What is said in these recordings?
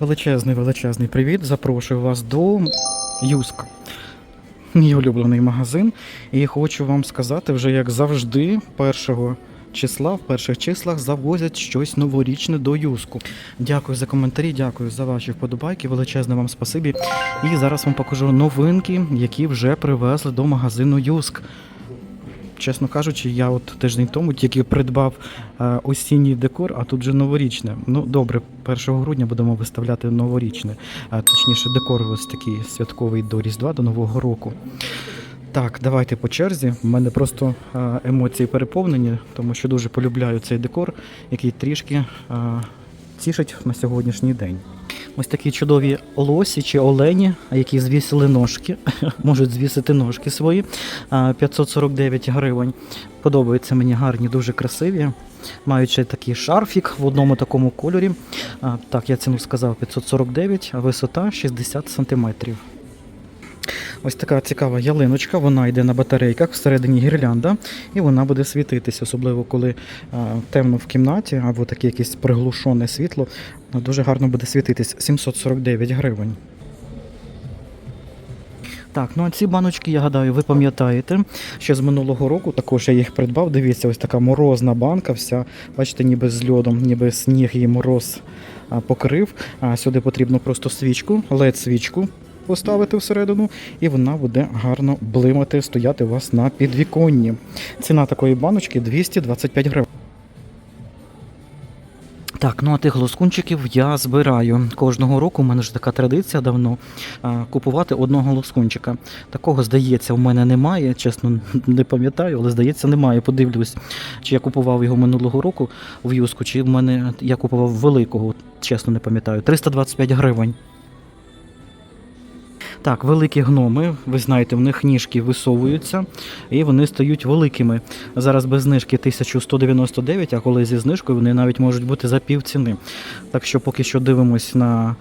Величезний, величезний привіт. Запрошую вас до Юска. Мій улюблений магазин. І хочу вам сказати, вже як завжди, першого числа, в перших числах завозять щось новорічне до Юску. Дякую за коментарі, дякую за ваші вподобайки. Величезне вам спасибі. І зараз вам покажу новинки, які вже привезли до магазину Юск. Чесно кажучи, я от тиждень тому тільки придбав е, осінній декор, а тут же новорічне. Ну добре, 1 грудня будемо виставляти новорічне, а точніше, декор ось такий святковий до Різдва, до Нового року. Так, давайте по черзі. У мене просто е, емоції переповнені, тому що дуже полюбляю цей декор, який трішки е, тішить на сьогоднішній день. Ось такі чудові лосі чи олені, які звісили ножки, можуть звісити ножки свої. 549 гривень. Подобаються мені гарні, дуже красиві. Ще такий шарфік в одному такому кольорі. Так, я ціну сказав 549, а висота 60 сантиметрів. Ось така цікава ялиночка, вона йде на батарейках, всередині гірлянда, і вона буде світитись, особливо коли а, темно в кімнаті або таке якесь приглушене світло. Дуже гарно буде світитись 749 гривень. Так, ну а ці баночки, я гадаю, ви пам'ятаєте, що з минулого року також я їх придбав. Дивіться, ось така морозна банка, вся, бачите, ніби з льодом, ніби сніг її мороз покрив. А сюди потрібно просто свічку, led свічку поставити всередину, і вона буде гарно блимати, стояти у вас на підвіконні. Ціна такої баночки 225 гривень. Так, ну а тих лоскунчиків я збираю. Кожного року у мене ж така традиція давно купувати одного лоскунчика. Такого, здається, у мене немає. Чесно, не пам'ятаю, але здається, немає. Подивлюсь, чи я купував його минулого року в юску, чи в мене я купував великого, чесно не пам'ятаю. 325 гривень. Так, великі гноми, ви знаєте, в них ніжки висовуються і вони стають великими. Зараз без знижки 1199, а коли зі знижкою вони навіть можуть бути за пів ціни. Так що поки що дивимось на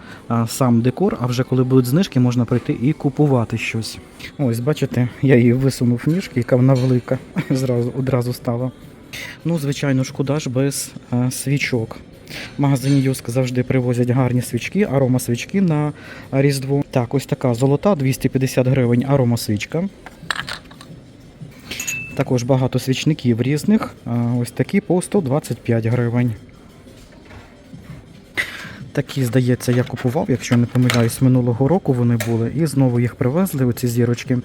сам декор, а вже коли будуть знижки, можна прийти і купувати щось. Ось, бачите, я її висунув ніжки, яка вона велика, зразу одразу стала. Ну, звичайно, шкода ж без свічок. В магазині Юск завжди привозять гарні свічки, арома свічки на Різдво. Так, ось така золота, 250 гривень арома свічка. Також багато свічників різних. Ось такі по 125 гривень. Такі, здається, я купував, якщо не помиляюсь, минулого року вони були. І знову їх привезли, оці зірочки,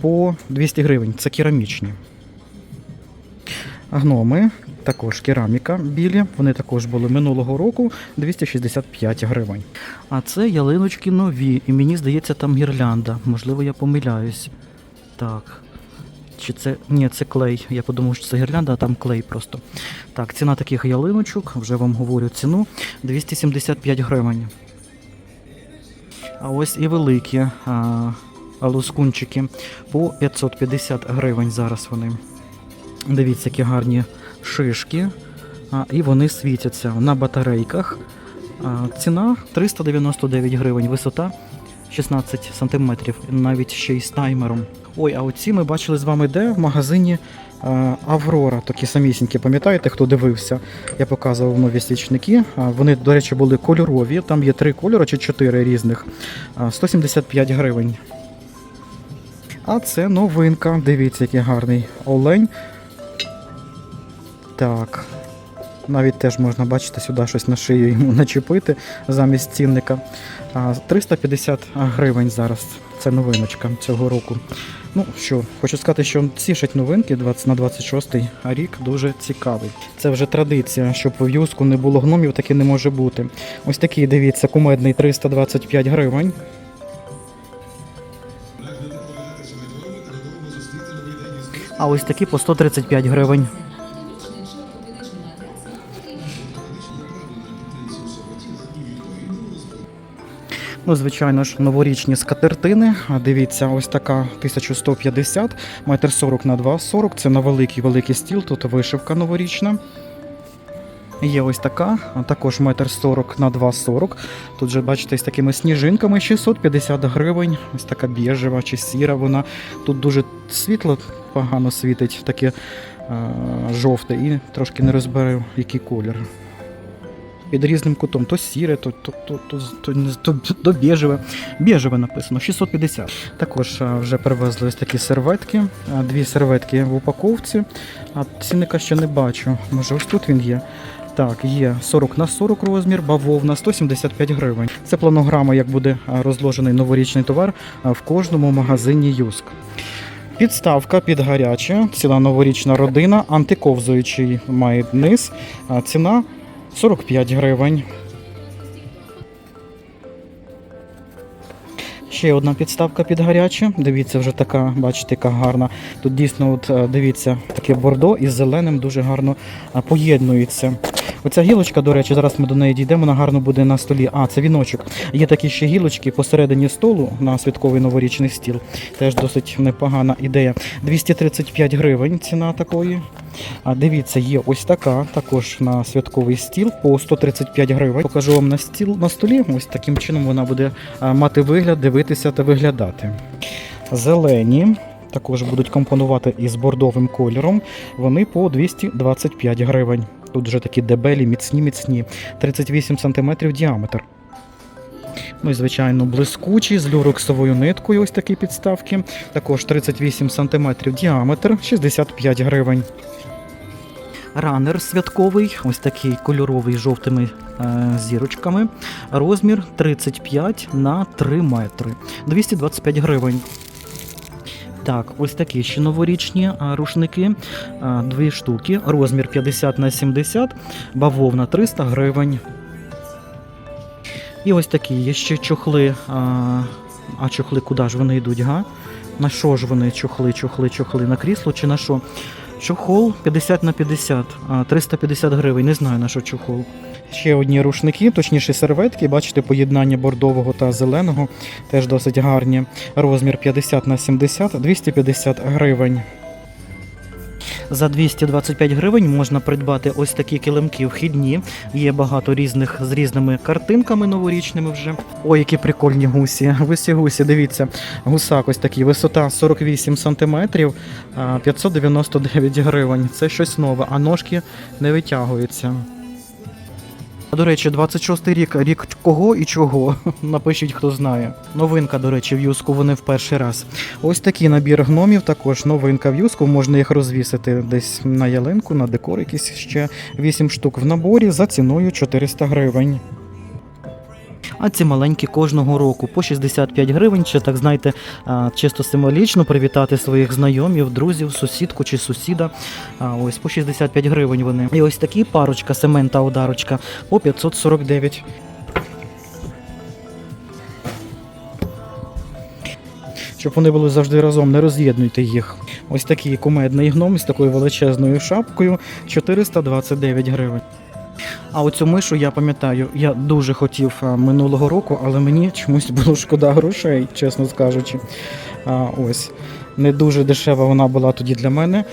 по 200 гривень. Це керамічні. Гноми, також кераміка білі. Вони також були минулого року 265 гривень. А це ялиночки нові, і мені здається, там гірлянда. Можливо, я помиляюсь. Так. Чи це. Ні, це клей. Я подумав, що це гірлянда, а там клей просто. Так, ціна таких ялиночок, вже вам говорю ціну 275 гривень. А ось і великі а, лускунчики по 550 гривень зараз вони. Дивіться, які гарні шишки. І вони світяться на батарейках. Ціна 399 гривень, висота 16 сантиметрів, навіть ще й з таймером. Ой, а оці ми бачили з вами де в магазині Аврора, такі самісінькі. Пам'ятаєте, хто дивився? Я показував нові свічники. Вони, до речі, були кольорові. Там є три кольори чи чотири різних. 175 гривень. А це новинка. Дивіться, який гарний олень. Так. Навіть теж можна бачити сюди щось на шию йому начепити замість цінника. 350 гривень зараз. Це новиночка цього року. Ну що, хочу сказати, що тішать новинки 20 на 26 рік дуже цікавий. Це вже традиція, щоб в юску не було гномів, таки не може бути. Ось такий, дивіться, кумедний 325 гривень. А ось такі по 135 гривень. Ну, звичайно ж, новорічні скатертини. Дивіться, ось така 1150, метр 40 на 2,40. Це на великий великий стіл. Тут вишивка новорічна. Є ось така, також метр 40 на 2,40. Тут же, бачите, з такими сніжинками 650 гривень. Ось така біжева чи сіра вона. Тут дуже світло погано світить, таке е, жовте, і трошки не розберу, який колір. Під різним кутом. То сіре, то, то, то, то, то, то, то біжеве. Біжеве написано, 650. Також вже привезли ось такі серветки. Дві серветки в упаковці. А цінника ще не бачу. Може, ось тут він є. Так, є 40 на 40 розмір, бавовна 175 гривень. Це планограма, як буде розложений новорічний товар в кожному магазині Юск. Підставка під гаряче, ціла новорічна родина, антиковзуючий має низ, ціна 45 гривень. Ще одна підставка під гаряче. Дивіться, вже така, бачите, яка гарна. Тут дійсно, от е, дивіться, таке бордо із зеленим дуже гарно поєднується. Оця гілочка, до речі, зараз ми до неї дійдемо, вона гарно буде на столі. А, це віночок. Є такі ще гілочки посередині столу на святковий новорічний стіл. Теж досить непогана ідея. 235 гривень ціна такої. А дивіться, є ось така, також на святковий стіл по 135 гривень. Покажу вам на стіл на столі. Ось таким чином вона буде мати вигляд, дивитися та виглядати. Зелені. Також будуть компонувати із бордовим кольором. Вони по 225 гривень. Тут вже такі дебелі, міцні, міцні. 38 см діаметр. Ну і, звичайно, блискучі з люрексовою ниткою. Ось такі підставки. Також 38 см діаметр, 65 гривень. Ранер святковий, ось такий кольоровий з жовтими е, зірочками. Розмір 35 на 3 метри. 225 гривень. Так, ось такі ще новорічні а, рушники. А, дві штуки. Розмір 50 на 70, бавовна 300 гривень. І ось такі є ще чохли. А, а чохли куди ж вони йдуть, га? На що ж вони чохли, чохли, чохли? На крісло чи на що? Чохол 50 на 50, а, 350 гривень. Не знаю на що чохол. Ще одні рушники, точніше серветки. Бачите, поєднання бордового та зеленого теж досить гарні. Розмір 50 на 70, 250 гривень. За 225 гривень можна придбати ось такі килимки вхідні. Є багато різних з різними картинками новорічними вже. Ой, які прикольні гусі. Гусі гусі, дивіться. Гусак ось такий, висота 48 см, 599 гривень. Це щось нове, а ножки не витягуються. До речі, 26-й рік, рік кого і чого. Напишіть, хто знає. Новинка, до речі, в юску вони в перший раз. Ось такий набір гномів, також новинка в юску. Можна їх розвісити десь на ялинку, на декор якийсь ще 8 штук в наборі за ціною 400 гривень. А ці маленькі кожного року по 65 гривень, чи так знаєте, чисто символічно привітати своїх знайомів, друзів, сусідку чи сусіда. Ось по 65 гривень вони. І ось такі парочка, семен та одарочка по 549. Щоб вони були завжди разом, не роз'єднуйте їх. Ось такий кумедний гном з такою величезною шапкою 429 гривень. А оцю мишу я пам'ятаю, я дуже хотів минулого року, але мені чомусь було шкода грошей, чесно скажучи. А, ось. Не дуже дешева вона була тоді для мене.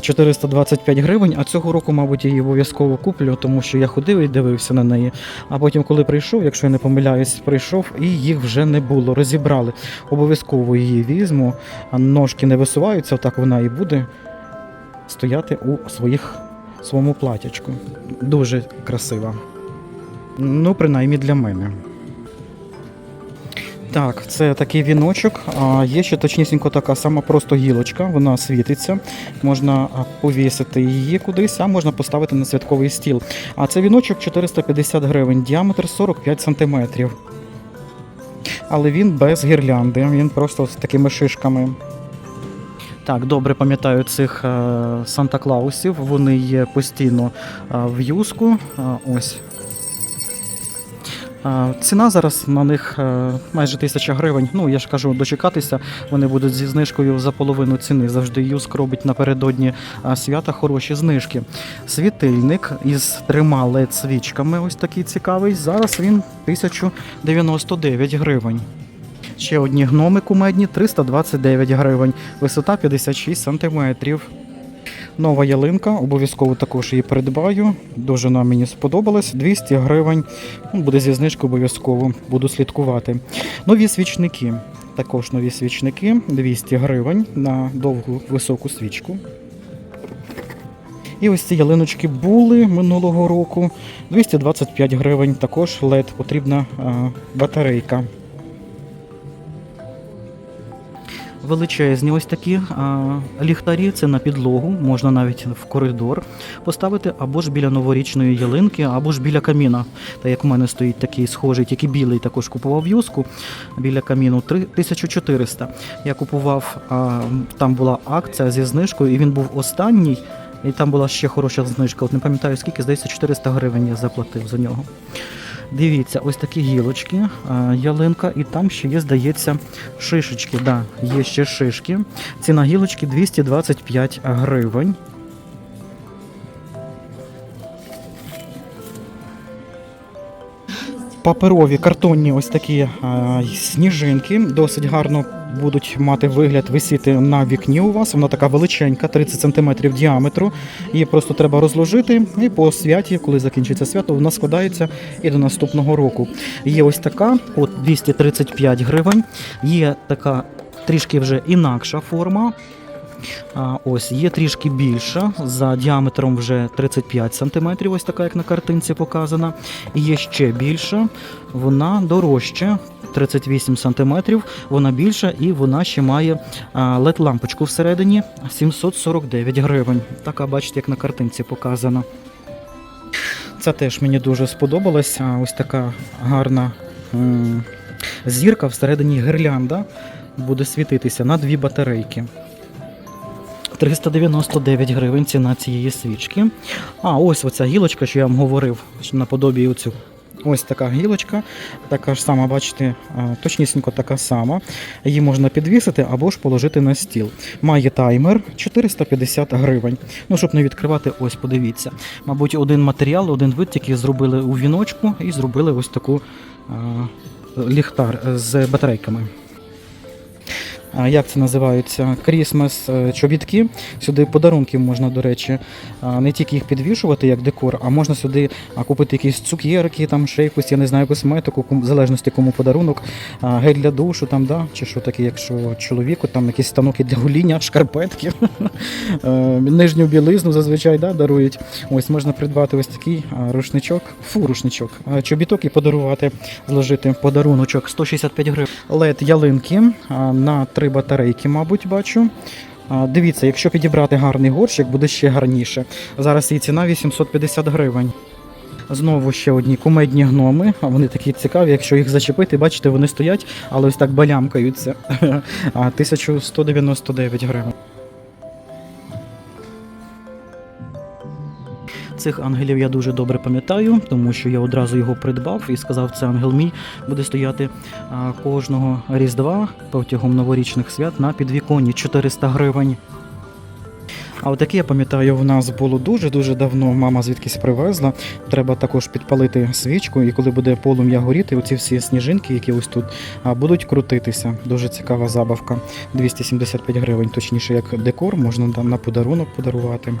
425 гривень. А цього року, мабуть, її обов'язково куплю, тому що я ходив і дивився на неї. А потім, коли прийшов, якщо я не помиляюсь, прийшов і їх вже не було. Розібрали. Обов'язково її візьму. Ножки не висуваються, так вона і буде стояти у своїх своєму платячку. Дуже красива. Ну, принаймні для мене. Так, це такий віночок. А є ще точнісінько така сама просто гілочка, вона світиться. Можна повісити її кудись, а можна поставити на святковий стіл. А це віночок 450 гривень, діаметр 45 сантиметрів. Але він без гірлянди, він просто з такими шишками. Так, добре пам'ятаю цих е, Санта-Клаусів. Вони є постійно е, в юску. Е, ось. Ціна зараз на них майже тисяча гривень. Ну, я ж кажу, дочекатися. Вони будуть зі знижкою за половину ціни. Завжди юск робить напередодні свята хороші знижки. Світильник із трьома led свічками ось такий цікавий. Зараз він 1099 гривень. Ще одні гноми кумедні 329 гривень, висота 56 сантиметрів. Нова ялинка, обов'язково також її придбаю. Дуже вона мені сподобалась. 200 гривень. Ну, Буде зі знижкою обов'язково, буду слідкувати. Нові свічники. Також нові свічники 200 гривень на довгу високу свічку. І ось ці ялиночки були минулого року. 225 гривень. Також LED потрібна батарейка. Величезні ось такі а, ліхтарі, це на підлогу, можна навіть в коридор поставити, або ж біля новорічної ялинки, або ж біля каміна. Та як в мене стоїть такий схожий, тільки білий, також купував юску біля каміну 1400. Я купував, там була акція зі знижкою, і він був останній. І там була ще хороша знижка. От не пам'ятаю скільки, здається, 400 гривень я заплатив за нього. Дивіться, ось такі гілочки, а, ялинка, і там ще є, здається, шишечки. Да, є ще шишки. Ціна гілочки 225 гривень. Паперові картонні ось такі а, сніжинки. Досить гарно будуть мати вигляд висіти на вікні у вас. Вона така величенька, 30 см діаметру. Її просто треба розложити. І по святі, коли закінчиться свято, вона складається і до наступного року. Є ось така, от 235 гривень. Є така трішки вже інакша форма. Ось є трішки більша, за діаметром вже 35 см, ось така, як на картинці показана. І є ще більша, вона дорожча, 38 см, вона більша і вона ще має led лампочку всередині 749 гривень. Така, бачите, як на картинці показана. Це теж мені дуже сподобалось. Ось така гарна зірка всередині гірлянда буде світитися на дві батарейки. 399 гривень ціна цієї свічки. А, ось оця гілочка, що я вам говорив, що наподобі оцю. Ось така гілочка, така ж сама, бачите, точнісінько така сама. Її можна підвісити або ж положити на стіл. Має таймер 450 гривень. Ну, щоб не відкривати, ось подивіться. Мабуть, один матеріал, один вид тільки зробили у віночку і зробили ось таку а, ліхтар з батарейками. Як це називаються? Крісмас е, чобітки. Сюди подарунки можна, до речі, не тільки їх підвішувати як декор, а можна сюди купити якісь цукерки, там ще якусь, я не знаю, косметику, в залежності кому подарунок, гель для душу, там, да, чи що таке, якщо чоловіку, там якісь станоки для гуління, шкарпетки, е, нижню білизну зазвичай да, дарують. Ось можна придбати ось такий рушничок, фу, рушничок, чобіток і подарувати, зложити подаруночок 165 гривень. LED ялинки на три батарейки, мабуть, бачу. Дивіться, якщо підібрати гарний горщик, буде ще гарніше. Зараз її ціна 850 гривень. Знову ще одні кумедні гноми. А Вони такі цікаві, якщо їх зачепити, бачите, вони стоять, але ось так балямкаються. 1199 гривень. Цих ангелів я дуже добре пам'ятаю, тому що я одразу його придбав і сказав, це ангел мій буде стояти кожного різдва протягом новорічних свят на підвіконні 400 гривень. А от таке, я пам'ятаю, в нас було дуже-дуже давно. Мама звідкись привезла. Треба також підпалити свічку, і коли буде полум'я горіти, оці всі сніжинки, які ось тут, будуть крутитися. Дуже цікава забавка. 275 гривень, точніше, як декор, можна там на подарунок подарувати.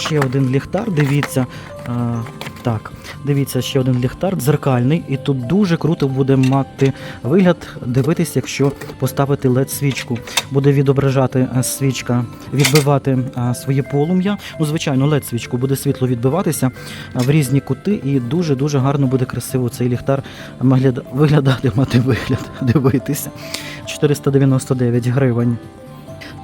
Ще один ліхтар, дивіться. А, так, дивіться, ще один ліхтар дзеркальний, і тут дуже круто буде мати вигляд дивитись, якщо поставити led свічку. Буде відображати е, свічка, відбивати е, своє полум'я. Ну, звичайно, led свічку буде світло відбиватися е, в різні кути, і дуже дуже гарно буде красиво цей ліхтар вигляда- виглядати, мати вигляд, дивитися. 499 гривень.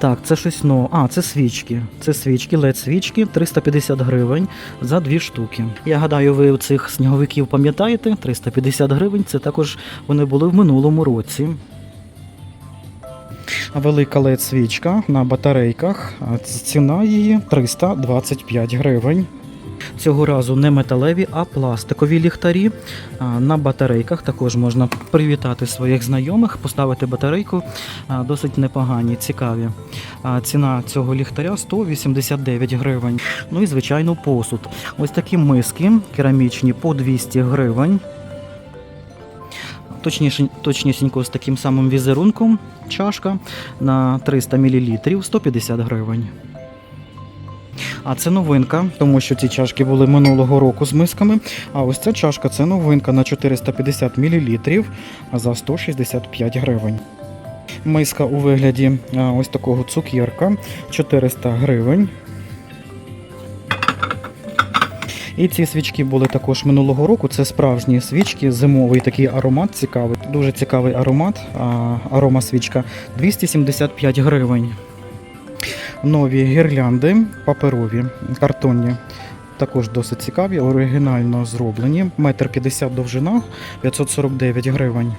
Так, це щось нове. А, це свічки. Це свічки, led свічки 350 гривень за дві штуки. Я гадаю, ви цих сніговиків пам'ятаєте? 350 гривень. Це також вони були в минулому році. Велика led свічка на батарейках. Ціна її 325 гривень. Цього разу не металеві, а пластикові ліхтарі. На батарейках також можна привітати своїх знайомих, поставити батарейку. Досить непогані, цікаві. Ціна цього ліхтаря 189 гривень. Ну і звичайно посуд. Ось такі миски керамічні по 200 гривень. Точніше, точнісінько з таким самим візерунком чашка на 300 мл 150 гривень. А це новинка, тому що ці чашки були минулого року з мисками. А ось ця чашка це новинка на 450 мл за 165 гривень. Миска у вигляді ось такого цукерка 400 гривень. І ці свічки були також минулого року. Це справжні свічки, зимовий такий аромат цікавий. Дуже цікавий аромат. Арома свічка 275 гривень. Нові гірлянди паперові, картонні. Також досить цікаві, оригінально зроблені. Метр 50 довжина, 549 гривень.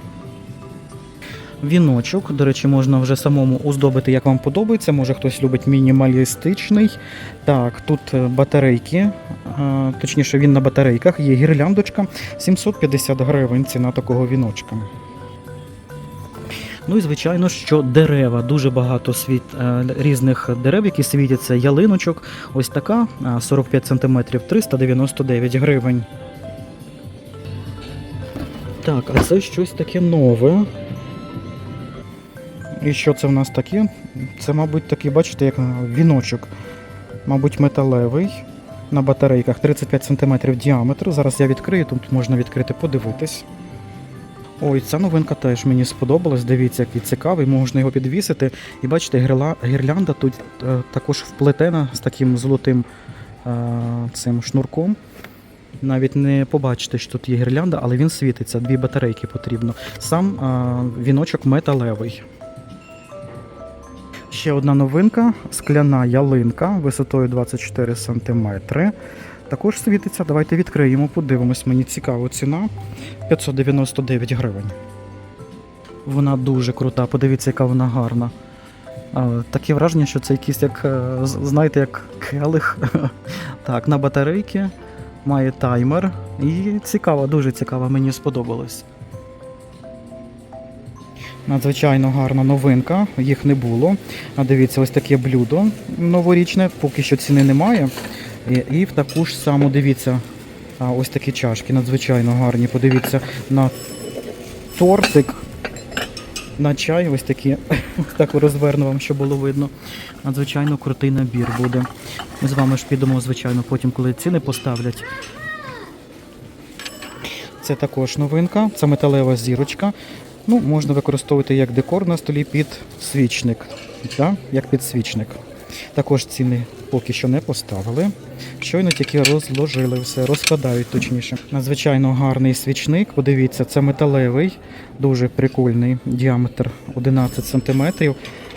Віночок, до речі, можна вже самому оздобити, як вам подобається. Може хтось любить мінімалістичний. Так, тут е, батарейки, е, точніше, він на батарейках, є гірляндочка 750 гривень ціна такого віночка. Ну і звичайно, що дерева, дуже багато світ е, різних дерев, які світяться, ялиночок. Ось така е, 45 см 399 гривень. Так, а це щось таке нове. І що це в нас таке? Це, мабуть, такий, бачите, як віночок. Мабуть, металевий. На батарейках 35 см діаметр. Зараз я відкрию, тут можна відкрити, подивитись. Ой, ця новинка теж мені сподобалась. Дивіться, який цікавий, можна його підвісити. І бачите, гірлянда тут е, також вплетена з таким золотим е, цим шнурком. Навіть не побачите, що тут є гірлянда, але він світиться, дві батарейки потрібно. Сам е, віночок металевий. Ще одна новинка скляна ялинка висотою 24 см. Також світиться. Давайте відкриємо, подивимось. Мені цікаво ціна 599 гривень. Вона дуже крута. Подивіться, яка вона гарна. Таке враження, що це якийсь як, е, знаєте, як келих. Так, на батарейки має таймер. І цікава, дуже цікава, мені сподобалось. Надзвичайно гарна новинка, їх не було. А дивіться, ось таке блюдо новорічне, поки що ціни немає. І, в таку ж саму, дивіться, ось такі чашки, надзвичайно гарні. Подивіться на тортик, на чай, ось такі. Так розверну вам, щоб було видно. Надзвичайно крутий набір буде. Ми з вами ж підемо, звичайно, потім, коли ціни поставлять. Це також новинка, це металева зірочка. Ну, можна використовувати як декор на столі під свічник. Да? Як підсвічник. Також ціни поки що не поставили. Щойно тільки розложили все, розкладають точніше. Надзвичайно гарний свічник. Подивіться, це металевий, дуже прикольний діаметр 11 см.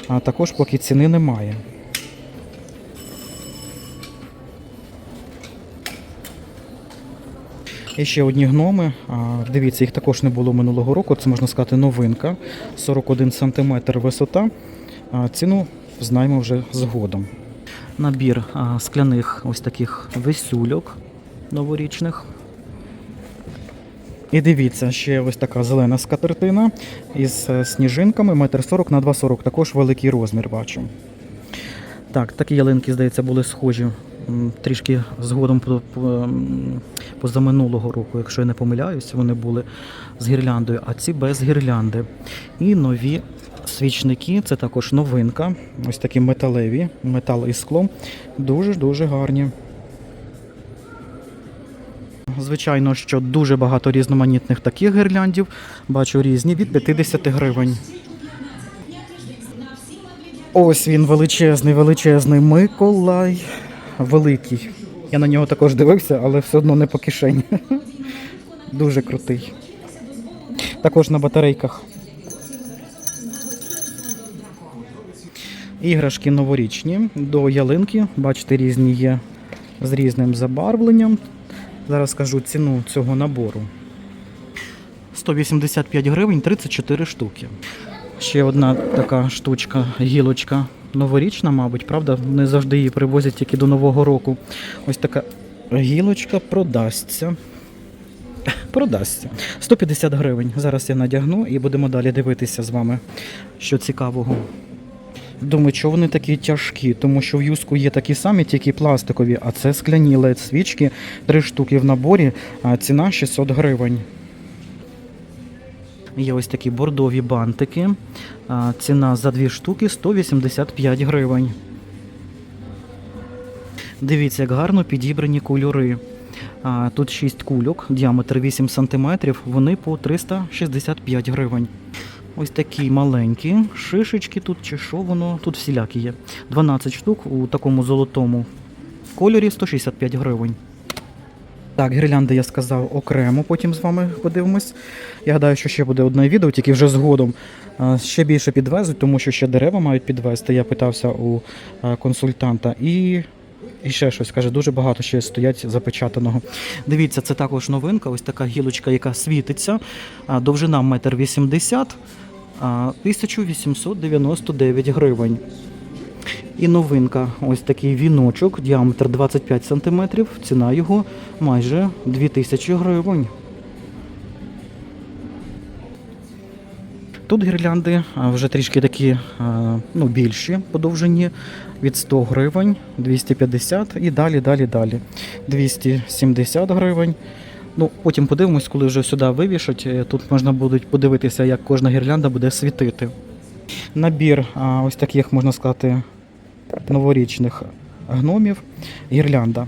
А також поки ціни немає. І ще одні гноми. Дивіться, їх також не було минулого року. Це можна сказати новинка. 41 см висота. Ціну знаємо вже згодом. Набір скляних ось таких весюльок новорічних. І дивіться, ще ось така зелена скатертина із е, сніжинками, 1,40 м на 2,40 Також великий розмір бачу. Так, такі ялинки, здається, були схожі трішки згодом позаминулого року, якщо я не помиляюсь, вони були з гірляндою, а ці без гірлянди. І нові свічники, це також новинка. Ось такі металеві, метал із склом. Дуже-дуже гарні. Звичайно, що дуже багато різноманітних таких гірляндів. Бачу різні від 50 гривень. Ось він величезний, величезний Миколай. Великий. Я на нього також дивився, але все одно не по кишені. Дуже крутий. Також на батарейках. Іграшки новорічні до ялинки. Бачите, різні є з різним забарвленням. Зараз скажу ціну цього набору. 185 гривень 34 штуки. Ще одна така штучка, гілочка новорічна, мабуть, правда? Не завжди її привозять тільки до Нового року. Ось така гілочка продасться. Продасться. 150 гривень. Зараз я надягну і будемо далі дивитися з вами, що цікавого. Думаю, що вони такі тяжкі, тому що в юску є такі самі, тільки пластикові, а це скляні led свічки, три штуки в наборі, а ціна 600 гривень. Є ось такі бордові бантики. Ціна за дві штуки 185 гривень. Дивіться, як гарно підібрані кольори. Тут 6 кульок, діаметр 8 см, вони по 365 гривень. Ось такі маленькі шишечки тут чи що воно, тут всілякі є. 12 штук у такому золотому кольорі 165 гривень. Так, гірлянди я сказав окремо, потім з вами подивимось. Я гадаю, що ще буде одне відео, тільки вже згодом ще більше підвезуть, тому що ще дерева мають підвезти. Я питався у консультанта. І, і ще щось каже, дуже багато ще стоять запечатаного. Дивіться, це також новинка, ось така гілочка, яка світиться. Довжина 1,80 м, а, 1899 гривень. І новинка, ось такий віночок, діаметр 25 см, ціна його майже 2000 гривень. Тут гірлянди вже трішки такі ну, більші по довжині від 100 гривень, 250 і далі, далі, далі. 270 гривень. Ну, потім подивимось, коли вже сюди вивішать. е, Тут можна буде подивитися, як кожна гірлянда буде світити. Набір ось таких, можна сказати, новорічних гномів. Гірлянда.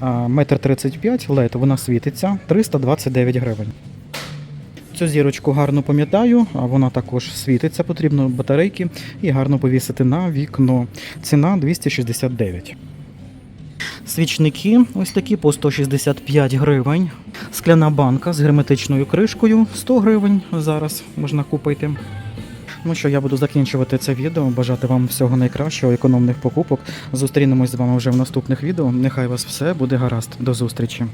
А, Метр 35 лет, вона світиться 329 гривень. Цю зірочку гарно пам'ятаю, а вона також світиться, потрібно батарейки і гарно повісити на вікно. Ціна 269. Свічники ось такі по 165 гривень. Скляна банка з герметичною кришкою 100 гривень зараз можна купити. Ну що, я буду закінчувати це відео. Бажати вам всього найкращого, економних покупок. Зустрінемось з вами вже в наступних відео. Нехай вас все буде гаразд. До зустрічі.